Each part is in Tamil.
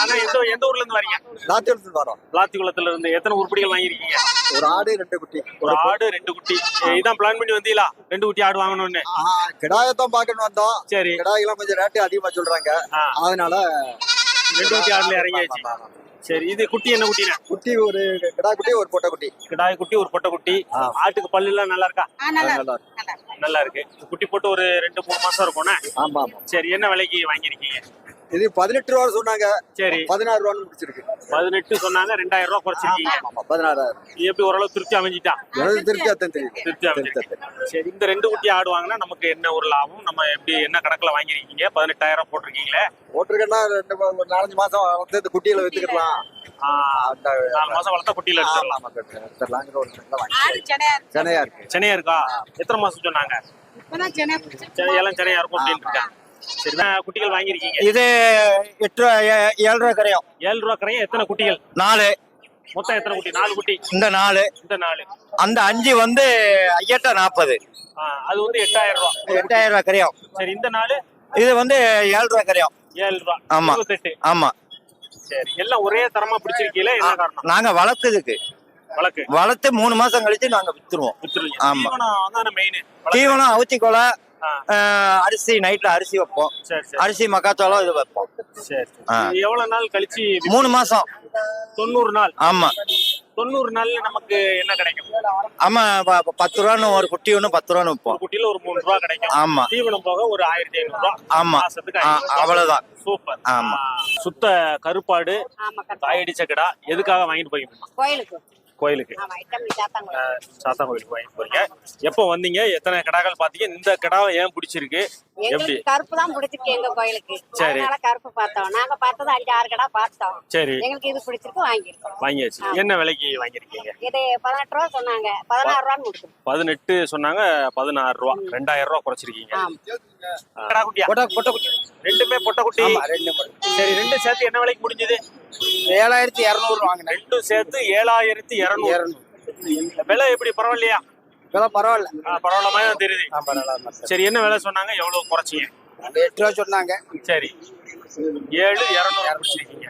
ஆனா எந்த எந்த ஊர்ல இருந்து வரீங்க? நாட்டியத்தில் வரோம். விளாத்திக்குளத்துல இருந்து எத்தனை உருப்படிகள் வாங்கிருக்கீங்க ஒரு ஆடு ரெண்டு குட்டி. ஒரு ஆடு ரெண்டு குட்டி. இதான் பிளான் பண்ணி வந்தீங்களா? ரெண்டு குட்டி ஆடு வாங்கணும்னு. கிடாயத்தான் பார்க்கணும் வந்தோம். சரி. கிடாய்க்கெல்லாம் கொஞ்சம் ரேட்டு அதிகமா சொல்றாங்க. அதனால ரெண்டு குட்டி ஆடுல இறங்கியாச்சு. சரி இது குட்டி என்ன குட்டினா? குட்டி ஒரு கிடா குட்டி ஒரு பொட்டை குட்டி. கிடாய் குட்டி ஒரு பொட்டை குட்டி. ஆட்டுக்கு பல்லு எல்லாம் நல்லா இருக்கா. நல்லா இருக்கு, குட்டி போட்டு ஒரு ரெண்டு மூணு மாசம் இருக்கும்னா? ஆமா ஆமா. சரி என்ன விலைக்கு வாங்கியிருக்கீங்க? இது பதினெட்டு ரூபா சொன்னாங்க. சரி. பதினாறு ரூபான்னு முடிச்சிருக்கு. பதினெட்டு சொன்னாங்க ரெண்டாயிரம் ரூபாய் குறைச்சிருக்கீங்க. பதினாறாயிரம். இது எப்படி ஓரளவு திருப்தி அமைஞ்சிட்டா? எனக்கு திருப்தியா தான் தெரியும் திருப்தி அமைஞ்சிருக்கு சரி இந்த ரெண்டு குட்டி ஆடு வாங்கினா நமக்கு என்ன ஒரு லாபம்? நம்ம எப்படி என்ன கணக்குல வாங்கிருக்கீங்க பதினெட்டாயிரம் போட்டிருக்கீங்களே. போட்டிருக்கேன்னா ரெண்டு ஒரு நாலஞ்சு மாசம் வந்து இந்த குட்டியில வித்துக்கலாம். ஆ, அந்த நாலு மாசம் வளர்த்த குட்டியில ஆமா, எடுத்துடலாம். சென்னையா இருக்கு? சென்னையா இருக்கா. எத்தனை மாசம் சொன்னாங்க? எல்லாம் சென்னையா இருக்கும் அப்படின்னு இருக்காங்க. குட்டிகள் வாங்கியிருக்கீங்க. இது எட்டு ரூபா ஏழு ரூபா கரையும். ஏழு ரூபா கரையும் எத்தனை குட்டிகள்? நாலு. மொத்தம் எத்தனை குட்டி? நாலு குட்டி. இந்த நாலு. இந்த நாலு. அந்த அஞ்சு வந்து ஐயட்ட நாற்பது. அது வந்து எட்டாயிரம் ரூபா. எட்டாயிரம் ரூபா கரையும். சரி இந்த நாலு? இது வந்து ஏழு ரூபா கரையும். ஏழு ரூபா. ஆமா. ஆமா. சரி எல்லாம் ஒரே தரமா பிடிச்சிருக்கீங்களா? என்ன காரணம்? நாங்க வளர்த்ததுக்கு. வளர்த்து மூணு மாசம் கழிச்சு நாங்க வித்துருவோம். வித்துருவீங்க. ஆமா. தீவனம் அவுத்தி கொலை. அரிசி நைட்ல அரிசி வைப்போம். சரி சரி. அரிசி மக்காச்சோளம் இது வைப்போம். எவ்வளவு நாள் கழிச்சு மூணு மாசம். தொண்ணூறு நாள். ஆமா. தொண்ணூறு நாள்ல நமக்கு என்ன கிடைக்கும்? ஆமா பத்து ரூபான்னு ஒரு குட்டி ஒண்ணு பத்து ரூபான்னு ஒரு விற்போம் குட்டியில ஒரு மூணு ரூபா கிடைக்கும். ஆமா. தீவனம் போக ஒரு ஆயிரத்தி ஐநூறு ரூபா. ஆமா. மாசத்துக்கு ஆ, 500 ரூபா. அவ்வளவுதான். சூப்பர். ஆமா. சுத்த கருப்பாடு ஆமா, கரெக்ட். காயடிச்ச கிடா எதுக்காக வாங்கிட்டு போயிருக்கோம் கோயிலுக்கு. கோயிலுக்கு. ஆமா இட்டம்பி சாத்தாங்குளம். சாத்தா கோயிலுக்கு வாங்கிட்டு போறீங்க. எப்போ வந்தீங்க? எத்தனை கிடாக்கள் பாத்தீங்க இந்த கிடாவை ஏன் பிடிச்சிருக்கு? எங்களுக்கு கருப்பு தான் பிடிச்சிருக்கு எங்க கோயிலுக்கு. சரி. அதனால கருப்பு பார்த்தோம். நாங்க பார்த்தது அஞ்சு ஆறு கடை பார்த்தோம். சரி. எங்களுக்கு இது பிடிச்சிருக்கு வாங்கிருக்கோம் வாங்கியாச்சு என்ன விலைக்கு வாங்கியிருக்கீங்க? இது பதினெட்டு ரூபா சொன்னாங்க. பதினாறு ரூபான்னு பதினெட்டு சொன்னாங்க பதினாறு ரூபா. ரெண்டாயிரம் ரூபா குறைச்சிருக்கீங்க. ஆமா. கடா குட்டியா பொட்டை பொட்டை குட்டி. ரெண்டுமே பொட்டை குட்டி. ஆமா ரெண்டு பொட்டை. சரி ரெண்டு சேர்த்து என்ன விலைக்கு முடிஞ்சது? ஏழாயிரத்தி இரநூறு ரெண்டும் சேர்த்து ஏழாயிரத்தி இருநூறு. விலை எப்படி? பரவாயில்லையா? விலை பரவாயில்ல. பரவாயில்ல மாதிரி தெரியுது. பரவாயில்ல சரி என்ன விலை சொன்னாங்க? எவ்வளவு குறைச்சிங்க? எட்டு ரூபா சொன்னாங்க. சரி. ஏழு இரநூறு குறைச்சிருக்கீங்க.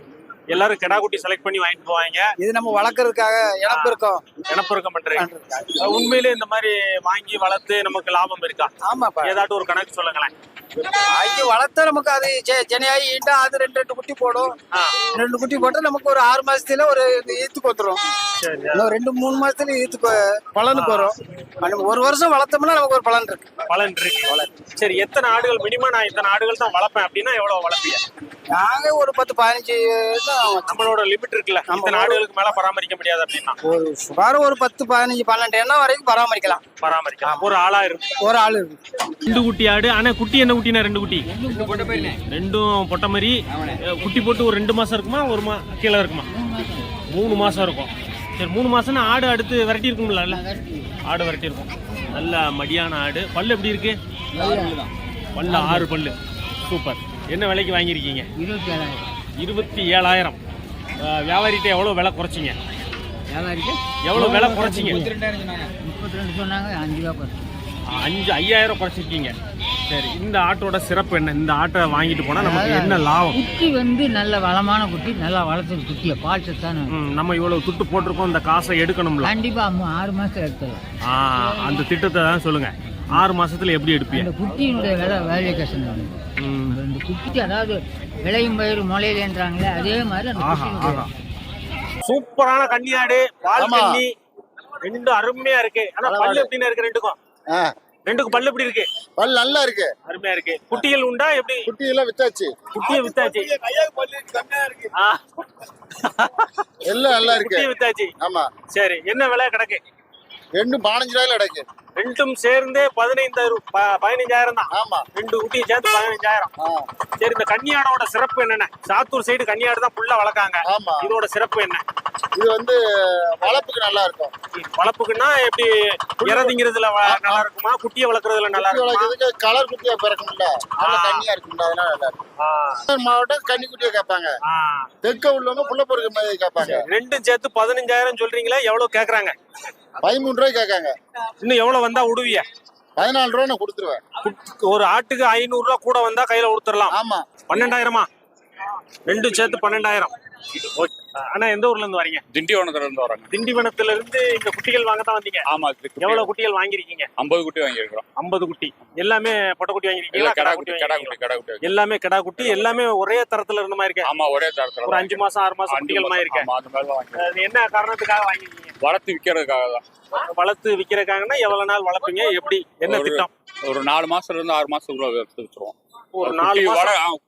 எல்லாரும் கிடா குட்டி செலக்ட் பண்ணி வாங்கிட்டு போவாங்க. இது நம்ம வளர்க்கறதுக்காக இழப்பு இருக்கோம். இனப்பெருக்கம் பண்றீங்க. உண்மையிலே இந்த மாதிரி வாங்கி வளர்த்து நமக்கு லாபம் இருக்கா? ஆமாப்பா. ஏதாட்டும் ஒரு கணக்கு சொல்லுங்களேன். வாங்கி வளர்த்தா நமக்கு அது சென்னையாகி ஈண்டா அது ரெண்டு ரெண்டு குட்டி போடும். ரெண்டு குட்டி போட்டு நமக்கு ஒரு ஆறு மாசத்துல ஒரு வந்துரும் சரி இன்னும் ரெண்டு மூணு மாசத்துல ஈத்துக்கு பலனுக்கு வரும். நம்ம ஒரு வருஷம் வளர்த்தோம்னா நமக்கு ஒரு பலன் இருக்கு. பலன் இருக்கு. சரி எத்தனை ஆடுகள் மினிமம் நான் இத்தனை ஆடுகள் தான் வளர்ப்பேன் அப்படின்னா எவ்வளவு வளர்ப்பீங்க? நாங்க ஒரு பத்து பதினஞ்சு தான் நம்மளோட லிமிட் இருக்குல்ல. இத்தனை ஆடுகளுக்கு மேல பராமரிக்க முடியாது அப்படின்னா. ஒரு சுமார் ஒரு பத்து பதினஞ்சு பன்னெண்டு எண்ணம் வரைக்கும் பராமரிக்கலாம். பராமரிக்கலாம். ஒரு ஆளா இருக்கும் ஒரு ஆள் இருக்கு ரெண்டு குட்டி ஆடு ஆனா குட்டி என்ன குட்டினா ரெண்டு குட்டி? ரெண்டும் பொட்டை மாதிரி. குட்டி போட்டு ஒரு ரெண்டு மாசம் இருக்குமா ஒரு மா கீழே இருக்குமா? மூணு மாசம் இருக்கும். சரி மூணு மாசம்னா ஆடு அடுத்து விரட்டி இருக்கும்ல? ஆடு விரட்டி இருக்கும். நல்ல மடியான ஆடு. பல்லு எப்படி இருக்கு? பல்லு ஆறு. பல்லு. சூப்பர். என்ன விலைக்கு வாங்கியிருக்கீங்க? இருபத்தி ஏழாயிரம் வியாபாரிகிட்ட எவ்வளோ விலை குறைச்சிங்க? எவ்வளோ விலை குறைச்சிங்க? முப்பத்தி ரெண்டு சொன்னாங்க அஞ்சு ரூபா குறைச்சு. அஞ்சு ஐயாயிரம் குறைச்சிருக்கீங்க. சரி இந்த ஆட்டோட சிறப்பு என்ன? இந்த ஆட்டை வாங்கிட்டு போனா நமக்கு என்ன லாபம்? குட்டி வந்து நல்ல வளமான குட்டி நல்லா வளர்த்துரு குட்டியை பால் சத்தான நம்ம இவ்வளவு துட்டு போட்டிருக்கோம் இந்த காசை எடுக்கணும்ல. கண்டிப்பா அம்மு ஆறு மாசத்துல எடுத்துடலாம். ஆ, அந்த திட்டத்தை தான் சொல்லுங்க. ஆறு மாசத்துல எப்படி எடுப்பீங்க? அந்த குட்டியினுடைய விலை வேல்யூ கஷ்டம் இந்த குட்டி அதாவது விளையும் பயிர் முளையிலன்றாங்களே அதே மாதிரி சூப்பரான கன்னியாடு பால் ஆமா. ரெண்டும் அருமையா இருக்கு. ஆனா பல்லு எப்படின்னு இருக்கு ரெண்டுக்கும்? ரெண்டுக்கும் பல்லு எப்படி இருக்கு? பல் நல்லா இருக்கு. அருமையா இருக்கு. குட்டிகள் உண்டா? எப்படி? குட்டி எல்லாம் வித்தாச்சு. குட்டியை வித்தாச்சு எல்லாம் நல்லா இருக்கு. குட்டியை வித்தாச்சு. ஆமா. சரி என்ன விலை கிடக்கு? ரெண்டும் பதினஞ்சு ரூபாயில கிடக்கு. ரெண்டும் சேர்ந்து பதினைந்தாயிரம் பதினைஞ்சாயிரம் தான். ஆமா. ரெண்டு குட்டியும் சேர்த்து பதினஞ்சாயிரம். சரி இந்த கன்னியாடோட சிறப்பு என்னென்ன? சாத்தூர் சைடு கன்னியாடு தான் ஃபுல்லா வளர்க்காங்க. இதோட சிறப்பு என்ன? இது வந்து வளர்ப்புக்கு நல்லா இருக்கும். வளர்ப்புக்குன்னா எப்படி இறதிங்கிறதுல நல்லா இருக்குமா? குட்டியை வளர்க்குறதுல நல்லா இருக்குமா? கலர் குட்டியா பிறக்கும்ல நல்ல கன்னியா இருக்கும்ல அதனால நல்லா இருக்கும். மாவட்டம் கன்னி குட்டியா கேட்பாங்க. தெற்க உள்ளவங்க புள்ள பொறுக்க மாதிரி கேட்பாங்க. ரெண்டும் சேர்த்து பதினஞ்சாயிரம் சொல்றீங்களா எவ்வளவு கேக்குறாங்க? பதிமூணு ரூபாய் கேட்காங்க. இன்னும் எவ்வளவு வந்தா விடுவிய பதினாலு ரூபா நான் கொடுத்துருவேன். ஒரு ஆட்டுக்கு ஐநூறு ரூபா கூட வந்தா கையில கொடுத்துடலாம் ஆமா. பன்னெண்டாயிரமா? ரெண்டும் சேர்த்து பன்னெண்டாயிரம். ஓகே. அண்ணா எந்த ஊர்ல இருந்து வரீங்க? திண்டிவனத்துல இருந்து வராங்க. திண்டிவனத்துல இருந்து இங்க குட்டிகள் வாங்க தான் வந்தீங்க. ஆமா எவ்வளவு குட்டிகள் வாங்கிருக்கீங்க ஐம்பது குட்டி வாங்கியிருக்கிறோம். ஐம்பது குட்டி. எல்லாமே பொட்டை குட்டி வாங்கிருக்கீங்களா கடா கடா குட்டி கடா? குட்டி கடா குட்டி எல்லாமே கடா குட்டி எல்லாமே ஒரே தரத்துல இருந்த மாதிரி இருக்கு? ஆமா ஒரே தரத்துல ஒரு அஞ்சு மாசம் ஆறு மாசம் குட்டிகள் மாதிரி இருக்கு என்ன காரணத்துக்காக வாங்கிருக்கீங்க வளர்த்து விற்கிறதுக்காக தான். வளர்த்து விக்கிறதுக்காகன்னா எவ்வளவு நாள் வளர்ப்பீங்க? எப்படி? என்ன திட்டம்? ஒரு நாலு மாசத்துல இருந்து ஆறு மாசத்துக்குள்ள வச்சிருவோம். ஒரு நாலு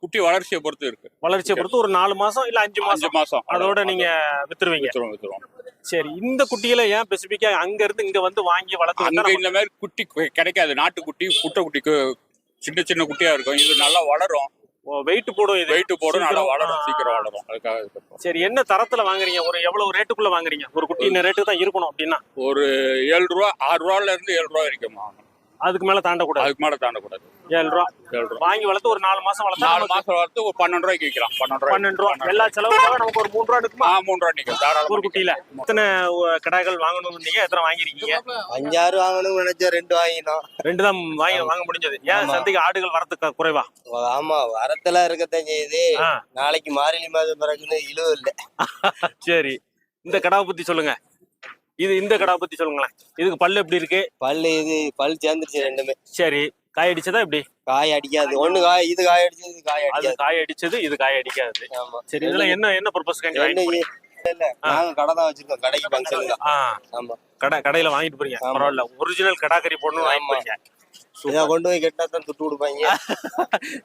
குட்டி வளர்ச்சியை பொறுத்து இருக்கு. வளர்ச்சியை பொறுத்து ஒரு நாலு மாசம் இல்ல அஞ்சு மாசம். மாசம். அதோட நீங்க வித்துருவீங்க. வித்துருவோம் சரி இந்த குட்டிகளை ஏன் ஸ்பெசிபிக்கா அங்க இருந்து இங்க வந்து வாங்கி வளர்த்து அங்க இந்த மாதிரி குட்டி கிடைக்காது. நாட்டு குட்டி குட்டை குட்டிக்கு சின்ன சின்ன குட்டியா இருக்கும். இது நல்லா வளரும். வெயிட் போடும் இது. வெயிட் போடும் நல்லா. வளரும். சீக்கிரம் வளரும். அதுக்காக. சரி என்ன தரத்துல வாங்குறீங்க? ஒரு எவ்வளவு ரேட்டுக்குள்ள வாங்குறீங்க? ஒரு குட்டி இந்த ரேட்டுக்கு தான் இருக்கணும் அப்படின்னா. ஒரு ஏழு ரூபா ஆறு ரூபால இருந்து ஏழு ரூபா வரைக்கும் வாங்கணும். அதுக்கு மேல தாண்டக்கூடாது. அதுக்கு மேல தாண்டக்கூடாது. ஏழு ரூபா. ஏழு ரூபா. வாங்கி வளர்த்து ஒரு நாலு மாசம் வளர்த்தா நாலு மாசம் வளர்த்து ஒரு பன்னெண்டு ரூபாய்க்கு விற்கலாம் பன்னெண்டு ரூபாய் பன்னெண்டு ரூபா. எல்லா செலவுக்காக நமக்கு ஒரு மூணு ரூபா இருக்குமா? ஆ மூணு ரூபா நிற்கும் தாராளமா ஒரு குட்டியில. எத்தனை கடாய்கள் வாங்கணும் நீங்க எத்தனை வாங்கிருக்கீங்க அஞ்சாறு வாங்கணும்னு நினைச்சா ரெண்டு வாங்கினோம். ரெண்டு தான் வாங்கி வாங்க முடிஞ்சது. ஏன். சந்தைக்கு ஆடுகள் வரதுக்கு குறைவா? ஆமா. வரத்தெல்லாம் இருக்கத்தான் செய்யுது. நாளைக்கு மார்கழி மாதம் பிறகுன்னு இழுவு இல்லை. சரி. இந்த கடாவை பத்தி சொல்லுங்க. இது இந்த கடாவை பத்தி சொல்லுங்களேன். இதுக்கு பல்லு எப்படி இருக்கு? பல்லு இது பல் சேர்ந்துருச்சு ரெண்டுமே. சரி. காய் அடிச்சதா எப்படி? காய் அடிக்காது. ஒண்ணு காய் இது காய் அடிச்சது இது காய் அது அடிக்காது. காய் அடிச்சது இது காய் அடிக்காது. ஆமா. சரி இதெல்லாம் என்ன என்ன பர்பஸ் வாங்கிட்டு இல்ல நாங்க கடை தான் வச்சிருக்கோம். கடைக்கு ஃபங்க்ஷன் தான் ஆமா. கடை கடையில வாங்கிட்டு போறீங்க. பரவாயில்ல. ஒரிஜினல் கடா கறி போடணும் வாங்கிட்டு. போறீங்க. இதை கொண்டு போய் கெட்டா தான் துட்டு கொடுப்பாங்க.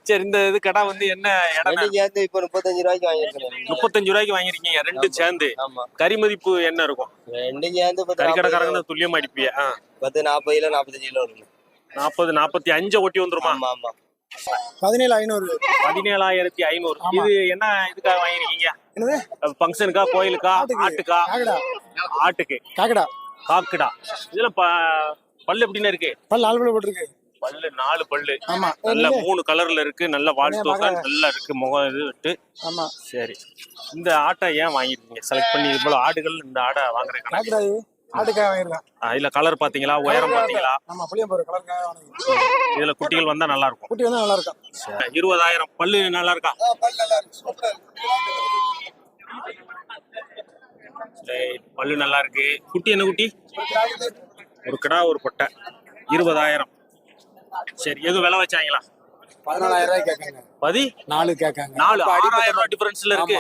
சரி இந்த இது கடா வந்து என்ன இடம் சேர்ந்து இப்ப முப்பத்தஞ்சு ரூபாய்க்கு வாங்கியிருக்கேன் முப்பத்தஞ்சு ரூபாய்க்கு வாங்கிருக்கீங்க ரெண்டு சேர்ந்து. ஆமா. கறி மதிப்பு என்ன இருக்கும்? ரெண்டு சேர்ந்து கறி கடைக்காரங்க தான் துல்லியமா அடிப்பிய பத்து நாற்பது கிலோ நாற்பத்தஞ்சு கிலோ இருக்கும் நாற்பது நாற்பத்தி அஞ்சு ஒட்டி வந்துருமா? ஆமா ஆமா. பதினேழு ஐநூறு. பதினேழாயிரத்தி ஐநூறு. இது என்ன இதுக்காக வாங்கிருக்கீங்க என்னது? ஃபங்க்ஷனுக்கா கோயிலுக்கா? ஆட்டுக்கு. ஆட்டுக்கா? காக்கடா. ஆட்டுக்கு. காக்கடா. காக்குடா. இதுல ப- பல்லு எப்படின்னு இருக்கு? பல்லு போட்டிருக்கு. பல்லு நாலு பல்லு. ஆமா. நல்ல மூணு கலர்ல இருக்கு நல்ல வால் தோசை நல்லா இருக்கு முகம் இது விட்டு. ஆமா. சரி. இந்த ஆட்டை ஏன் வாங்கிருக்கீங்க செலக்ட் பண்ணி இவ்வளவு ஆடுகள் இந்த ஆடை வாங்குறதுக்கான காக்கடா இது ஆட்டுக்காக வாங்கிருக்கான் ஆ, இதுல கலர் பாத்தீங்களா உயரம் பாத்தீங்களா ஆமா கலருக்காக இதுல குட்டிகள் வந்தா நல்லா இருக்கும். குட்டி வந்து நல்லா இருக்கும். இருபதாயிரம். பல்லு நல்லா இருக்கா? பல்லு நல்லா இருக்கு. குட்டி என்ன குட்டி? ஒரு கிடா ஒரு பொட்டை இருபதாயிரம். சரி எதுவும் விலை வச்சாங்களா? பதினாலாயிரம் ரூபாய் கேட்காங்க. பதி? நாலு கேட்காங்க. நாலு. ஆறாயிரம் ரூபாய் டிஃபரன்ஸ்ல இருக்கு.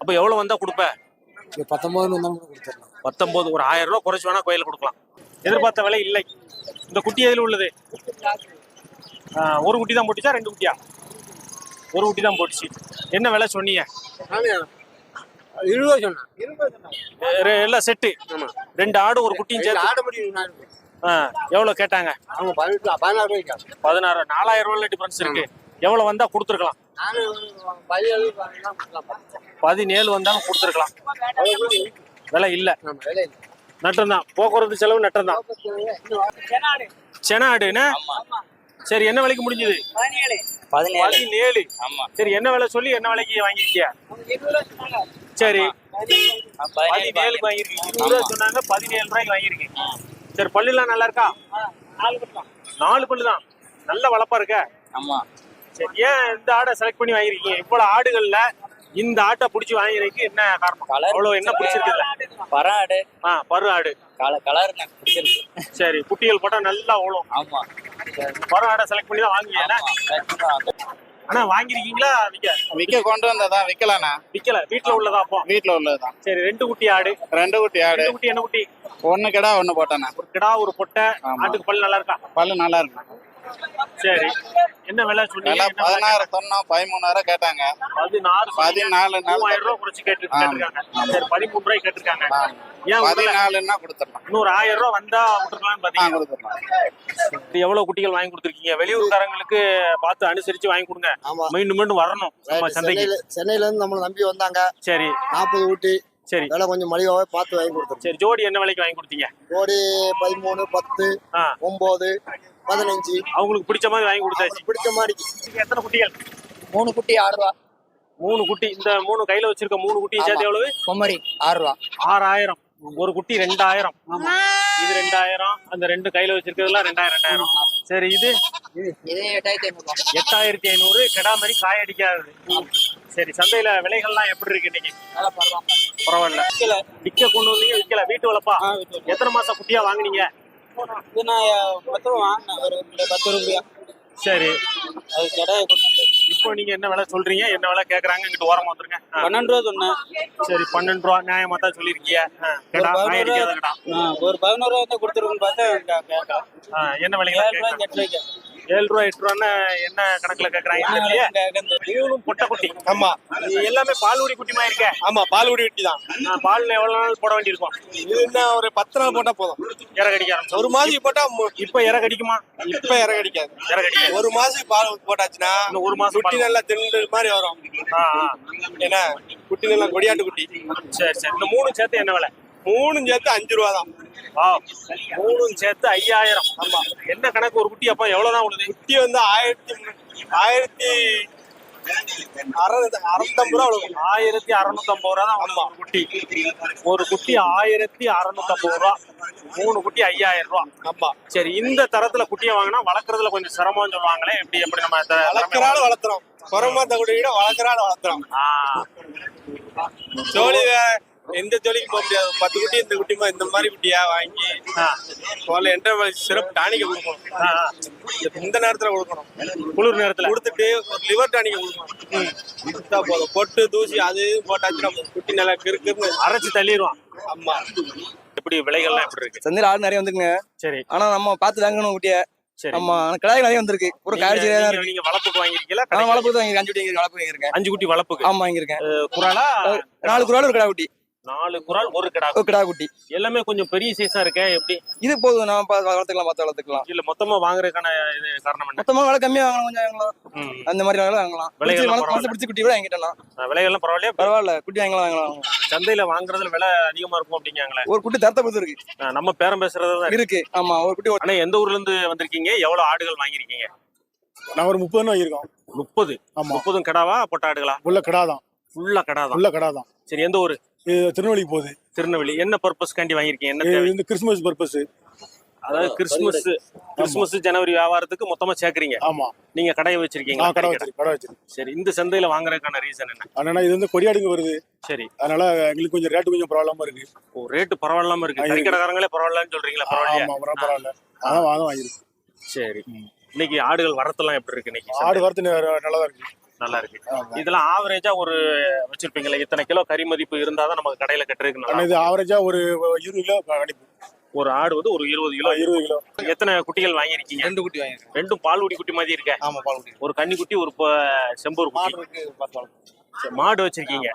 அப்ப எவ்வளவு வந்தா கொடுப்ப? பத்தொன்பதுன்னு வந்தாலும் கொடுத்துடலாம். பத்தொன்பது ஒரு ஆயிரம் ரூபாய் குறைச்சு வேணா கோயில கொடுக்கலாம். எதிர்பார்த்த விலை இல்லை. இந்த குட்டி எதில் உள்ளது? ஆ, ஒரு குட்டி தான் போட்டுச்சா ரெண்டு குட்டியா? ஒரு குட்டி தான் போட்டுச்சு. என்ன விலை சொன்னீங்க? இருபது சொன்னேன் ரெ- எல்லாம் செட்டு. ரெண்டு ஆடு ஒரு குட்டியும் சேர்த்து. ஆட முடியும் ஆ, எவ்வளவு கேட்டாங்க? அவங்க பதினெட்டு பதினாறு ரூபாய்க்கு பதினாறு நாலாயிரம் ரூபாய்ல டிஃபரன்ஸ் இருக்கு. எவ்வளவு வந்தா கொடுத்துருக்கலாம்? நானு பதினேழு பதினேழு வந்தாலும் கொடுத்துருக்கலாம். விலை இல்ல. நட்டம்தான் போக்குவரத்து செலவு நட்டம்தான் செனாடுன்னு? சரி என்ன விலைக்கு முடிஞ்சது? பதினேழு. சரி என்ன விலை சொல்லி என்ன விலைக்கு வாங்கிருக்கியா சரி. பதினேழுக்கு வாங்கிருக்கீங்க இருபது ரூபா சொன்னாங்க பதினேழு ரூபாய்க்கு வாங்கிருக்கீங்க சரி பல்லுலாம் நல்லா இருக்கா? நாலு பல்லு தான். நல்ல வளப்பா இருக்க. ஆமா. சரி ஏன் இந்த ஆடை செலக்ட் பண்ணி வாங்கிருக்கீங்க இவ்வளவு ஆடுகள்ல இந்த ஆட்டை புடிச்சு வாங்கிருக்கு என்ன காரணம்? அவ்வளவு என்ன பிடிச்சிருக்கு. பராடு ஆ பரு ஆடு. கலர் பிடிச்சிருக்கு. சரி குட்டிகள் போட்டா நல்லா ஓடும். ஆமா. ஆடை செலக்ட் பண்ணி தான் வாங்குவீங்க ஆனா வாங்கிருக்கீங்களா? விக்க? விக்க கொண்டு வந்ததான் விக்கலாண்ணா. விக்கல. வீட்டுல உள்ளதா அப்போ? வீட்டுல உள்ளதுதான். சரி ரெண்டு குட்டி ஆடு. ரெண்டு குட்டி ஆடு. குட்டி என்ன குட்டி? ஒண்ணு கிடா ஒண்ணு போட்டேண்ணா. ஒரு கிடா ஒரு பொட்டை. ஆட்டுக்கு பல் நல்லா இருக்கா? பல்லு நல்லா இருக்கு? சரி. என்ன விலை சொன்னீங்க? பதினாறு சொன்னோம் பதிமூணாயிரம் கேட்டாங்க. பதினாறு பதினாலு நாள் மூவாயிரம் ரூபாய் குறைச்சு கேட்டு. கேட்டிருக்காங்க. சரி பதிமூணு ரூபாய் கேட்டிருக்காங்க. ஏன்? பதினாலுன்னா கொடுத்துடலாம். இன்னொரு ஆயிரம் ரூபாய் வந்தா விட்டுருக்கலாம்னு ஆ பாத்தீங்க கொடுத்துடலாம். இது எவ்வளவு குட்டிகள் வாங்கி கொடுத்துருக்கீங்க? வெளியூர்காரங்களுக்கு பார்த்து அனுசரிச்சு வாங்கி கொடுங்க. ஆமா. மீண்டும் மீண்டும் வரணும். நம்ம சந்தைக்கு. சென்னையில சென்னையில இருந்து நம்மளை நம்பி வந்தாங்க. சரி. நாற்பது ஊட்டி சரி. விலை கொஞ்சம் மலிவாவே பார்த்து வாங்கி கொடுத்துருக்கோம் சரி ஜோடி என்ன விலைக்கு வாங்கி கொடுத்தீங்க? கோடி பதிமூணு பத்து ஆ. ஒன்பது பதினஞ்சு. அவங்களுக்கு பிடிச்ச மாதிரி வாங்கி கொடுத்தாச்சு. பிடிச்ச மாதிரி எத்தனை குட்டிகள்? மூணு குட்டி ஆறு ரூபா. மூணு குட்டி இந்த மூணு கையில வச்சிருக்க மூணு குட்டி சேர்த்து எவ்வளவு? பொம்மரி ஆறு ரூபா. ஆறாயிரம். ஒரு குட்டி ரெண்டாயிரம். இது ரெண்டாயிரம். அந்த ரெண்டு கையில வச்சிருக்கிறதுலாம் ரெண்டாயிரம் ரெண்டாயிரம். சரி இது? இது எட்டாயிரத்தி ஐநூறு எட்டாயிரத்தி ஐநூறு. கெடா மாதிரி காய் அடிக்காது சரி சந்தையில விலைகள்லாம் எப்படி இருக்கு இன்னைக்கு? பரவாயில்ல. விக்க கொண்டு வந்தீங்க விக்கல. வீட்டு வளப்பா? எத்தனை மாசம் குட்டியா வாங்குனீங்க? இது நான் வாங்கினேன். ஒரு பத்து ரூபாயா? சரி. அது கடை இப்போ நீங்க என்ன விலை சொல்றீங்க? என்ன விலை கேக்குறாங்க? இங்கிட்டு ஓரமா வந்துருங்க. பன்னெண்டு ரூபா சொன்னேன். சரி பன்னெண்டு ரூபா நியாயமா தான் சொல்லிருக்கீங்க ஒரு பதினோரு ரூபா கொடுத்துருக்குன்னு பார்த்தா என்ன விலைக்கு ஏழு ரூபா எட்டு ரூபான்னு என்ன கணக்குல கேக்குறாங்க. மூணும் பொட்டை குட்டி. ஆமா. இது எல்லாமே பால்குடி குட்டிமா இருக்க. ஆமா பால்குடி வெட்டி தான். பால் எவ்வளவு நாள் போட வேண்டியிருக்கும். இது என்ன ஒரு பத்து நாள் போட்டா போதும். இற கடிக்க ஆரம்பிச்சு ஒரு மாசம் போட்டா இப்ப இற கடிக்குமா இப்ப இற கடிக்காது இற கடிக்காது ஒரு மாசம் பால் இன்னும் ஒரு மாசம் குட்டி. நல்லா திண்டு மாதிரி வரும். ஆ, ஆ. என்ன? குட்டி நல்லா கொடியாட்டு குட்டி. சரி சரி. இந்த மூணு சேர்த்து என்ன விலை? மூணும் சேர்த்து அஞ்சு ரூபா தான். மூணும் சேர்த்து ஐயாயிரம். ஆமா. என்ன கணக்கு ஒரு குட்டி அப்ப? எவ்வளவுதான் உழுது? குட்டி வந்து ஆயிரத்தி ஆயிரத்தி அறுநூத்தி அறுநூத்தம்பது ரூபா ஆயிரத்தி அறுநூத்தி ஐம்பது ரூபா தான் ஒரு குட்டி. ஒரு குட்டி ஆயிரத்தி அறுநூத்தி ஐம்பது ரூபா. மூணு குட்டி ஐயாயிரம் ரூபா. ஆமா. சரி இந்த தரத்துல குட்டியை வாங்கினா வளர்க்கறதுல கொஞ்சம் சிரமம்னு சொல்லுவாங்களே எப்படி எப்படி நம்ம வளர்க்கறாள் வளர்த்துறோம். குரமா தகுடி விட வளர்க்கறாள் வளர்த்துறோம் வே- எந்த ஜோலிக்கு போக முடியாது. பத்து குட்டி இந்த குட்டிமா இந்த மாதிரி குட்டியா வாங்கி முதல்ல என்ற சிறப்பு டானிக்க கொடுக்கணும். இந்த நேரத்துல கொடுக்கணும். குளிர் நேரத்துல. கொடுத்துட்டு ஒரு லிவர் டானிக்க கொடுக்கணும். போதும். பொட்டு தூசி அது போட்டாச்சுன்னா. குட்டி நல்லா கிறுக்குன்னு. அரைச்சு தள்ளிடுவான் ஆமா. எப்படி விலைகள்லாம் எப்படி இருக்கு? சந்தையில் ஆடு நிறைய வந்துருங்க சரி. ஆனா நம்ம பார்த்து வாங்கணும் குட்டிய. ஆமா கிடாய் நிறைய வந்திருக்கு. ஒரு நீங்க- காய்ச்சி நீங்க- வளர்ப்புக்கு வாங்கிருக்கீங்களா நான் கடைக்கு? வளர்ப்பு தான் அஞ்சு குட்டி வளர்ப்பு வாங்கியிருக்கேன். அஞ்சு குட்டி வளர்ப்புக்கு? ஆமா வாங்கியிருக்கேன். குறாலா? நாலு குரால் ஒரு கிடா குட்டி. நாலு குறால் ஒரு கிடா கிடா குட்டி. எல்லாமே கொஞ்சம் பெரிய சைஸா இருக்கே எப்படி? இது போதும் பா- வளர்த்துக்கலாம் பார்த்து வளர்த்துக்கலாம். இல்ல மொத்தமா வாங்குறதுக்கான இது காரணம் மொத்தமா விலை கம்மியா வாங்கலாம் கொஞ்சம் வாங்கலாம். அந்த மாதிரி வேலை வாங்கலாம். விலைகள் பிடிச்சி பரவாயில்ல. குட்டி கூட வாங்கிட்டலாம் விலைகள்லாம் பரவாயில்லையா? பரவாயில்ல குட்டி வாங்கலாம் வாங்கலாம் சந்தையில வாங்குறதுல விலை அதிகமா இருக்கும் அப்படிங்காங்களே ஒரு குட்டி தரத்தை பொறுத்து இருக்கு. நம்ம பேரம் பேசுறது தான் இருக்கு. ஆமா ஒரு குட்டி ஆனா எந்த ஊர்ல இருந்து வந்திருக்கீங்க? எவ்வளவு ஆடுகள் வாங்கிருக்கீங்க நான் ஒரு முப்பது வாங்கியிருக்கோம். முப்பது? ஆமா. முப்பதும் கிடாவா பொட்ட ஆடுகளா? உள்ள கடா தான். ஃபுல்லா கடா தான். உள்ள கடா தான். சரி எந்த ஊரு? திருநெல்வேலிக்கு போகுது. திருநெல்வேலி. என்ன பர்பஸ்க்காண்டி வாங்கிருக்கீங்க என்ன கிறிஸ்துமஸ் பர்பஸ் அதாவது கிறிஸ்துமஸ் கிறிஸ்துமஸ் ஜனவரி வியாபாரத்துக்கு மொத்தமா சேர்க்கறீங்க. ஆமா. நீங்க கடையை வச்சிருக்கீங்க கடை வச்சிருக்கு கடை வச்சிருக்கு சரி இந்த சந்தையில வாங்குறதுக்கான ரீசன் என்ன? அதனால இது வந்து கொடியாடுங்க வருது. சரி. அதனால எங்களுக்கு கொஞ்சம் ரேட்டு கொஞ்சம் ப்ராப்ளமா இருக்கு. ஓ ரேட்டு பரவாயில்லாம இருக்கு. கறிக்கடைக்காரங்களே பரவாயில்லன்னு சொல்றீங்களா? பரவாயில்ல. அதான் அதான் வாங்கிருக்கு சரி. இன்னைக்கு ஆடுகள் வரத்தெல்லாம் எப்படி இருக்கு இன்னைக்கு? ஆடு வரத்து நல்லா தான் இருக்கு. நல்லா இருக்கு. இதெல்லாம் ஆவரேஜா ஒரு வச்சிருப்பீங்களா இத்தனை கிலோ கறி மதிப்பு இருந்தாதான் நமக்கு கடையில கட்டுறதுக்கு இது ஆவரேஜா ஒரு இருபது கிலோ கணிப்பு ஒரு ஆடு வந்து ஒரு இருபது கிலோ. இருபது கிலோ. எத்தனை குட்டிகள் வாங்கியிருக்கீங்க? ரெண்டு குட்டி வாங்கிருக்கேன் ரெண்டும் பால் குடி குட்டி மாதிரி இருக்க. ஆமா பால் குட்டி. ஒரு கன்னி குட்டி ஒரு செம்பூர் மாடு வச்சிருக்கீங்க.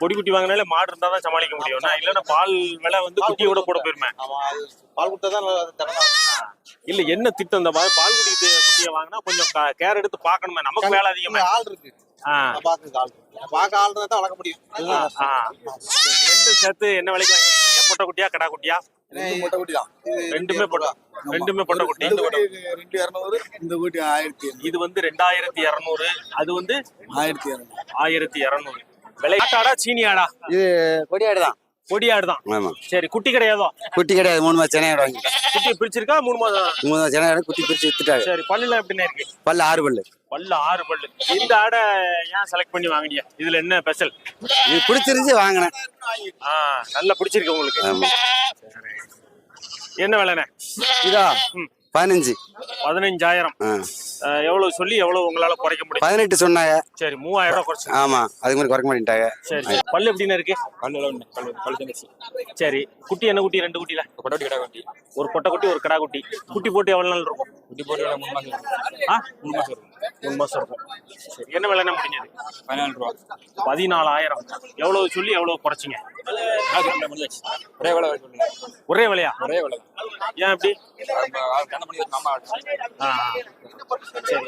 பொடி குட்டி வாங்கினாலே மாடு இருந்தா தான் சமாளிக்க முடியும். நான் இல்லைன்னா பால் விலை வந்து குட்டியை விட போட போயிருமே. பால் கொடுத்தா தான் நல்லா தரமா இல்ல என்ன திட்டம் இந்த மாதிரி பால் குடி கு- குட்டியை வாங்கினா கொஞ்சம் கேர் எடுத்து பார்க்கணுமே. நமக்கு வேலை அதிகமா. ஆள் இருக்கு. பார்க்க ஆள் தான் வளர்க்க முடியும். ரெண்டும் சேர்த்து என்ன விலைக்கு வாங்கிருக்கீங்க பொட்டை குட்டியா கடா குட்டியா? ரெண்டு குட்டி ரெண்டுமே ரெண்டுமே பொட்டை குட்டி. ரெண்டு குட்டி ரெண்டு இரநூறு இந்த குட்டி ஆயிரத்தி இது வந்து ரெண்டாயிரத்தி இருநூறு. அது வந்து ஆயிரத்தி இரநூறு. ஆயிரத்தி இருநூறு. விலை ஆட்டாடா சீனி ஆடா. இது கொடியாடு தான். கொடியாடு தான். ஆமா. சரி குட்டி கிடையாதோ? குட்டி கிடையாது மூணு மாசம் சென்னையோட வாங்கிட்டேன். குட்டி பிரிச்சிருக்கா மூணு மாதம் மூணு மாசம் சென்னையோட குட்டி பிரிச்சு வித்துட்டாங்க. சரி பல்லுல எப்படின்னு இருக்கு? பல்லு ஆறு பல்லு. பல்லு ஆறு பல்லு. இந்த ஆடை ஏன் செலக்ட் பண்ணி வாங்கினியா இதுல என்ன ஸ்பெஷல் இது பிடிச்சிருந்துச்சு வாங்கினேன். ஆ நல்லா பிடிச்சிருக்கு உங்களுக்கு. என்ன விலைண்ணே? இதா? ம். பதினஞ்சு. பதினஞ்சாயிரம். எவ்வளவு சொல்லி எவ்வளவு உங்களால குறைக்க முடியும்? பதினெட்டு சொன்னாங்க. சரி மூவாயிரம் ரூபாய் குறைச்சு ஆமா அதுக்கு மாதிரி குறைக்க மாட்டேன்ட்டாங்க. சரி சரி. பல்லு எப்படின்னு இருக்கு? சரி. குட்டி என்ன குட்டி? ரெண்டு குட்டில கொட்டோட்டி கடை வண்டி ஒரு பொட்டை குட்டி ஒரு கடா குட்டி. குட்டி போட்டு எவ்வளவு நாள் இருக்கும்? குட்டி போட்டு மூணு மாசம் ஆ? மூணு மாசம் இருக்கும். மூணு மாசம் இருக்கும் சரி. என்ன விலைண்ணே முடிஞ்சது? பதினாலு ரூபா. பதினாலாயிரம். எவ்வளவு சொல்லி எவ்வளவு குறைச்சிங்க? ஒரே வேலை சொல்லுங்க. ஒரே விலையா? ஒரே வேலை. ஏன் அப்படி? சரி.